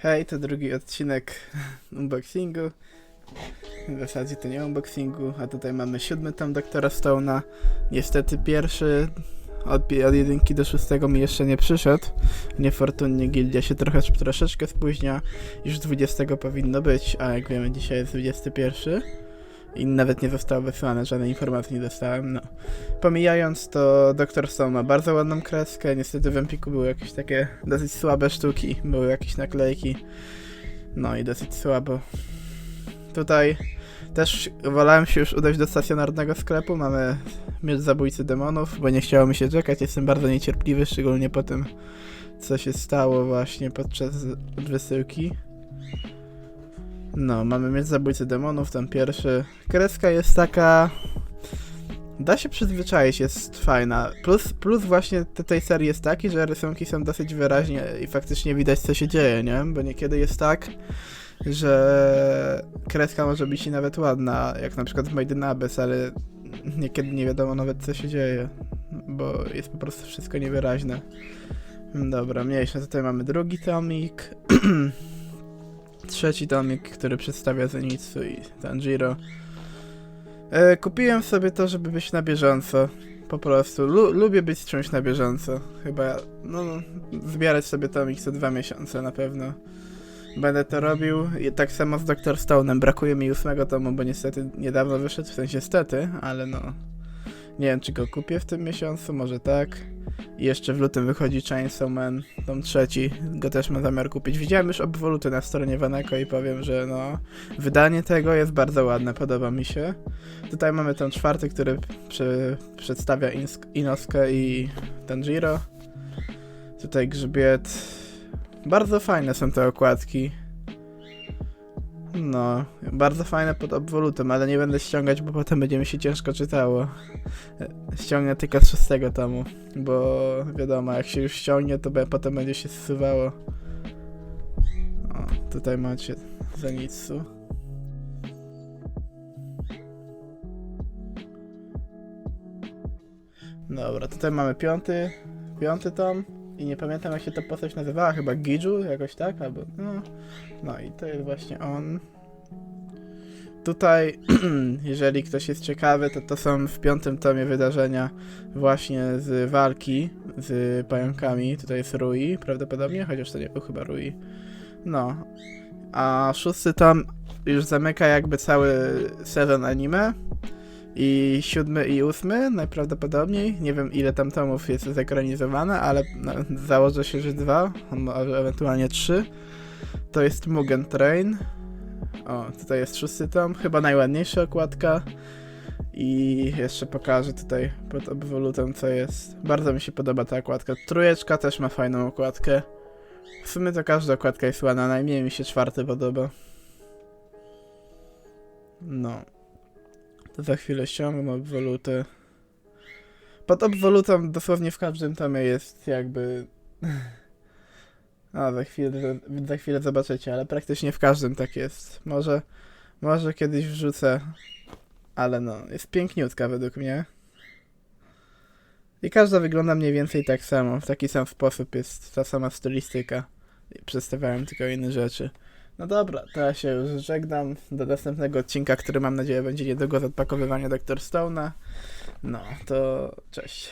Hej, to drugi odcinek unboxingu. W zasadzie to nie unboxingu, a tutaj mamy siódmy tom Doktora Stone'a. Niestety pierwszy od, od jedynki do szóstego mi jeszcze nie przyszedł. Niefortunnie gildia się trochę, troszeczkę spóźnia. Już 20 powinno być, a jak wiemy dzisiaj jest 21. I nawet nie zostało wysłane, żadnej informacji nie dostałem, no. Pomijając to, Dr. Stone ma bardzo ładną kreskę, niestety w Empiku były jakieś takie dosyć słabe sztuki, były jakieś naklejki, no i dosyć słabo. Tutaj też wolałem się już udać do stacjonarnego sklepu, mamy miecz zabójcy demonów, bo nie chciało mi się czekać, jestem bardzo niecierpliwy, szczególnie po tym, co się stało właśnie podczas wysyłki. No, mamy mieć zabójcy demonów, ten pierwszy. Kreska jest taka. Da się przyzwyczaić, jest fajna. Plus, plus właśnie te, tej serii jest taki, że rysunki są dosyć wyraźnie i faktycznie widać co się dzieje, nie? Bo niekiedy jest tak, że kreska może być i nawet ładna, jak na przykład w Made in Abyss, ale niekiedy nie wiadomo nawet co się dzieje, bo jest po prostu wszystko niewyraźne. Dobra, mniejsza. Tutaj mamy drugi tomik. trzeci tomik, który przedstawia Zenitsu i Tanjiro. E, kupiłem sobie to, żeby być na bieżąco. Po prostu. Lu lubię być z czymś na bieżąco. Chyba, no, zbierać sobie tomik co dwa miesiące na pewno. Będę to robił. I tak samo z Dr. Stone'em. Brakuje mi ósmego tomu, bo niestety niedawno wyszedł, w sensie stety, ale no. Nie wiem, czy go kupię w tym miesiącu, może tak. I jeszcze w lutym wychodzi Chainsaw Man, tom trzeci, go też mam zamiar kupić. Widziałem już obwoluty na stronie Waneko i powiem, że no, wydanie tego jest bardzo ładne, podoba mi się. Tutaj mamy ten czwarty, który przy, przedstawia Inoskę i Tanjiro. Tutaj grzbiet. Bardzo fajne są te okładki. No, bardzo fajne pod obwolutem, ale nie będę ściągać, bo potem będzie mi się ciężko czytało. Ściągnę tylko z szóstego tomu, bo wiadomo, jak się już ściągnie, to potem będzie się zsuwało. O, tutaj macie Zenitsu. Dobra, tutaj mamy piąty, piąty tom i nie pamiętam jak się ta postać nazywała, chyba Giju, jakoś tak, albo no, no i to jest właśnie on. Tutaj, jeżeli ktoś jest ciekawy, to to są w piątym tomie wydarzenia właśnie z walki z pająkami. Tutaj jest Rui, prawdopodobnie, chociaż to nie był chyba Rui. No. A szósty tom już zamyka jakby cały sezon anime. I siódmy i ósmy najprawdopodobniej. Nie wiem ile tam tomów jest zekranizowane, ale no, założę się, że dwa, ewentualnie trzy. To jest Mugen Train. O, tutaj jest szósty tom, chyba najładniejsza okładka. I jeszcze pokażę tutaj pod obwolutem co jest. Bardzo mi się podoba ta okładka. Trójeczka też ma fajną okładkę. W sumie to każda okładka jest ładna, najmniej mi się czwarty podoba. No. Za chwilę ściągnę obwolutę. Pod obwolutą dosłownie w każdym tomie jest jakby... A, za chwilę, za chwilę zobaczycie, ale praktycznie w każdym tak jest. Może, może kiedyś wrzucę, ale no, jest piękniutka według mnie. I każda wygląda mniej więcej tak samo, w taki sam sposób jest ta sama stylistyka. Przedstawiałem tylko inne rzeczy. No dobra, to ja się już żegnam do następnego odcinka, który mam nadzieję będzie niedługo z odpakowywania Dr. Stone'a. No, to cześć.